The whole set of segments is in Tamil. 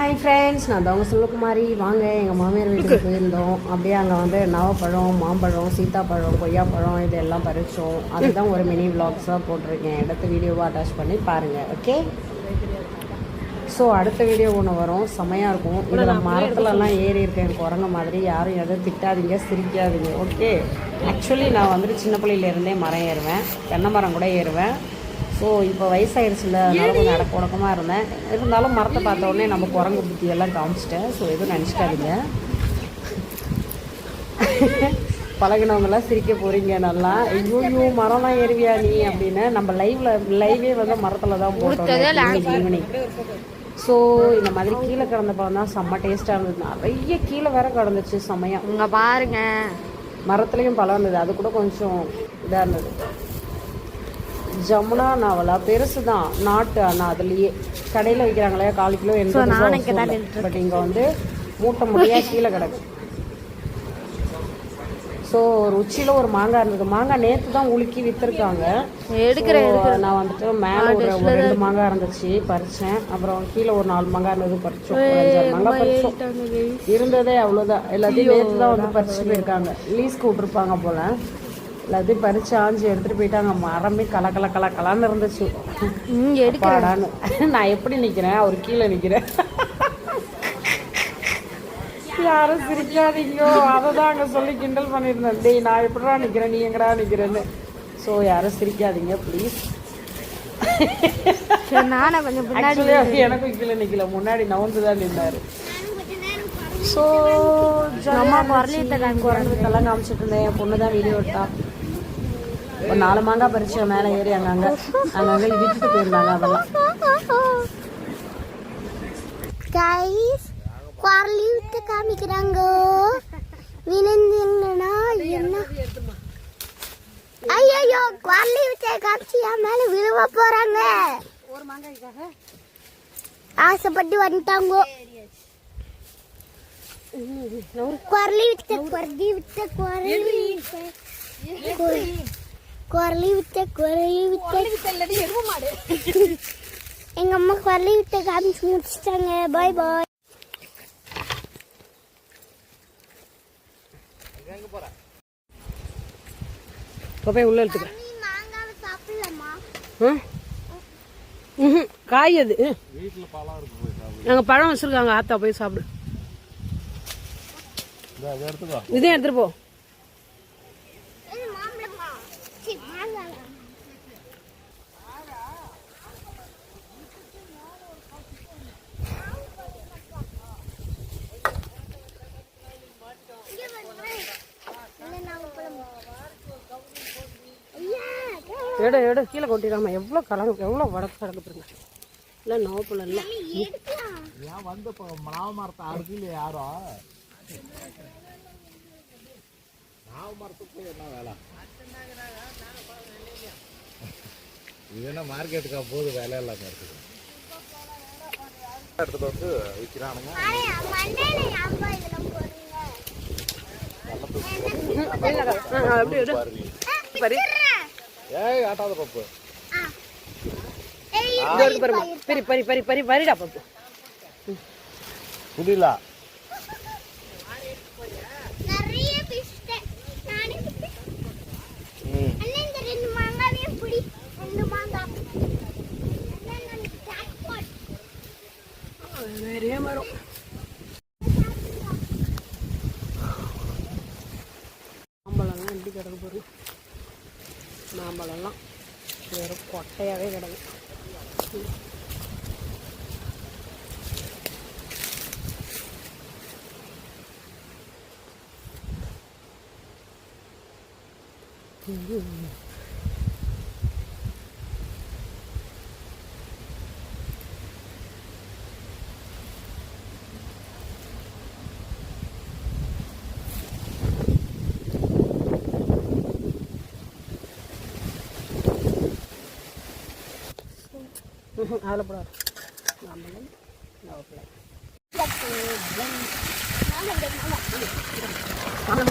ஹாய் ஃப்ரெண்ட்ஸ் நான் தவங்க செல்வகுமாரி. வாங்க எங்கள் மாமியார் வீட்டுக்கு போயிருந்தோம். அப்படியே அங்கே வந்து நவப்பழம் மாம்பழம் சீத்தாப்பழம் கொய்யாப்பழம் இதெல்லாம் பறித்தோம் அதுதான் ஒரு மினி விலாக்ஸாக போட்டிருக்கேன். எடுத்து வீடியோவாக அட்டாச் பண்ணி பாருங்கள் ஓகே ஸோ அடுத்த வீடியோ ஒன்று வரும். செமையாக இருக்கும். இதில் மரத்துலலாம் ஏறி இருக்கேன். குரங்க மாதிரி யாரும் எதுவும் திட்டாதீங்க சிரிக்காதீங்க ஓகே ஆக்சுவலி நான் வந்துட்டு சின்ன பிள்ளையிலேருந்தே மரம் ஏறுவேன். தென்னை மரம் கூட ஏறுவேன். ஸோ இப்போ வயசாயிருச்சுல அதனால கொஞ்சம் அடக்க உடக்கமாக இருந்தேன். இருந்தாலும் மரத்தை பார்த்த உடனே நம்ம குரங்கு புத்தியெல்லாம் காமிச்சிட்டேன். ஸோ எதுவும் நினச்சிக்காதீங்க. பழகினவங்களாம் சிரிக்க போறீங்க நல்லா. ஐயோ மரம்லாம் ஏறுவியா நீ அப்படின்னு நம்ம லைவ்ல லைவே வந்து மரத்துல தான் போட்டோம். ஈவினிங் ஸோ இந்த மாதிரி கீழே கிடந்த பழம் தான் செம்ம டேஸ்ட்டாக இருந்தது. நிறைய கீழே வேற கிடந்துச்சு செம்மையா. இங்க பாருங்க. மரத்துலேயும் பழம் இருந்தது. அது கூட கொஞ்சம் இதாக இருந்தது. ஜமுனா நாவலா? பெருசு தான் நாட்டு ஆனால் அதுலேயே. கடையில் விற்கிறாங்களே கால் கிலோ எண்பது பட் இங்கே வந்து மூட்டை முடியாக கீழே கிடக்கு. ஸோ ஒரு உச்சியில் ஒரு மாங்காய் இருந்தது. மாங்காய் நேற்று தான் உலுக்கி விற்றுருக்காங்க எடுக்கிறேன் நான் வந்துட்டு மேலே ஒரு ரெண்டு மாங்காய் இருந்துச்சு பறிச்சேன். அப்புறம் கீழே ஒரு நாலு மாங்காய் இருந்தது அஞ்சாறு மாங்காய் பறிச்சோம். இருந்ததே அவ்வளோதான் எல்லாத்தையும் நேற்று தான் வந்து பறிச்சு போயிருக்காங்க. லீஸ்க்கு விட்ருப்பாங்க போல. எல்லாத்தையும் பறிச்சு ஆஞ்சு எடுத்துட்டு போயிட்டாங்க. மரமே கல கல கல கலான்னு இருந்துச்சு. இங்க எடுக்க பாடான்னு நான் எப்படி நிக்கிறேன்? அவர் கீழே நிக்கிறேன். யாரும் சிரிக்காதீங்க. அதை தான் அங்கே சொல்லி கிண்டல் பண்ணியிருந்தேன். டேய் நான் எப்படிடா நிக்கிறேன்? நீ எங்கடா நிக்கிறேன்னு. ஸோ யாரும் சிரிக்காதீங்க ப்ளீஸ் சரி, நானே கொஞ்சம் பின்னாடி எனக்கும் கீழே நிக்கல. முன்னாடி நவுந்து தான் நின்னாரு. ஸோ அம்மா குரலிட்ட குரங்குக்கெல்லாம் காமிச்சிட்டு இருந்தேன். என் பொண்ணு தான் வீடியோ எடுத்தா. ஒரு நாலு மாங்காய் பறிச்சு மேலே ஏறி அங்கங்க அங்கங்க இடிச்சுட்டு போயிருந்தாங்க அதெல்லாம். கைஸ் குரலி விட்டு காமிக்கிறாங்க. விழுந்தீங்கன்னா என்ன? ஐயோ குரலி விட்டு காமிச்சு என் மேல விழுவ போறாங்க. ஆசைப்பட்டு வந்துட்டாங்க. குரலி விட்டு குரலி விட்டு குரலி விட்டு. குரலி விட்ட குரலி விட்ட. எங்க அம்மா குரலி விட்ட காமிச்சு முடிச்சிட்டாங்க. பாய் பாய் போய் உள்ள சாப்பிடலாமா? காய் அது. நாங்கள் பழம் வச்சிருக்காங்க. ஆத்தா போய் சாப்பிடு. இதே எடுத்துட்டு போ இது மாம்பழமா சி மாங்காய் இங்க பாருங்க. இந்த நாவப்பழம். ஐயா, எடு எடு. கீழே கொட்டிடாம. எவ்வளோ கலங்க எவ்வளோ வடக்கு கிடக்கு பாருங்க. இல்லை நோப்பில் இல்லை. ஏன் வந்து இப்போ நாவமரத்தை அறுக்கல யாரோ? நாவமரத்துக்கு போய் என்ன வேலை? இது என்ன மார்க்கெட்டுக்கா போகுது? வேலை இல்லாம இருக்குது எடுத்துட்டு வந்து விற்கிறானுங்க மண்டையில ஏய் ஆட்டாத பப்பு. ஆ. ஏய், இது எடுத்து பாருங்க பரி பரி பரி பரி பரிடா பாப்பு. புரியல நிறைய பிடிச்சிட்டேன். நானே பிடிச்சேன். ம் அண்ணா, இந்த ரெண்டு மாங்காவையும் பிடி. ரெண்டு மாங்காய். அண்ணா, நான் jackpot. நிறைய மரம் மாம்பழம்லாம் எப்படி கிடக்கு பாருங்க மாம்பழம்லாம். வெறும் கொட்டையாகவே கிடக்கு. அதில் போட. மாம்பழம்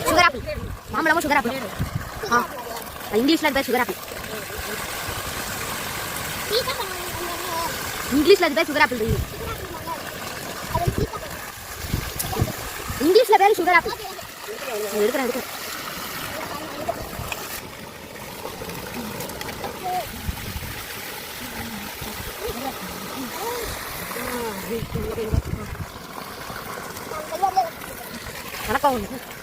சுகர் ஆப்பிள் மாம்பழமும் சுகர் ஆப்பிள் ஆ இங்கிலீஷ்ல அது பேர் சுகர் ஆப்பிள் சீதா அது பேர் சுகர் ஆப்பிள் சுகர் ஆப்பிள் எடுக்கிறேன் எடுக்கிறேன் Anak ko.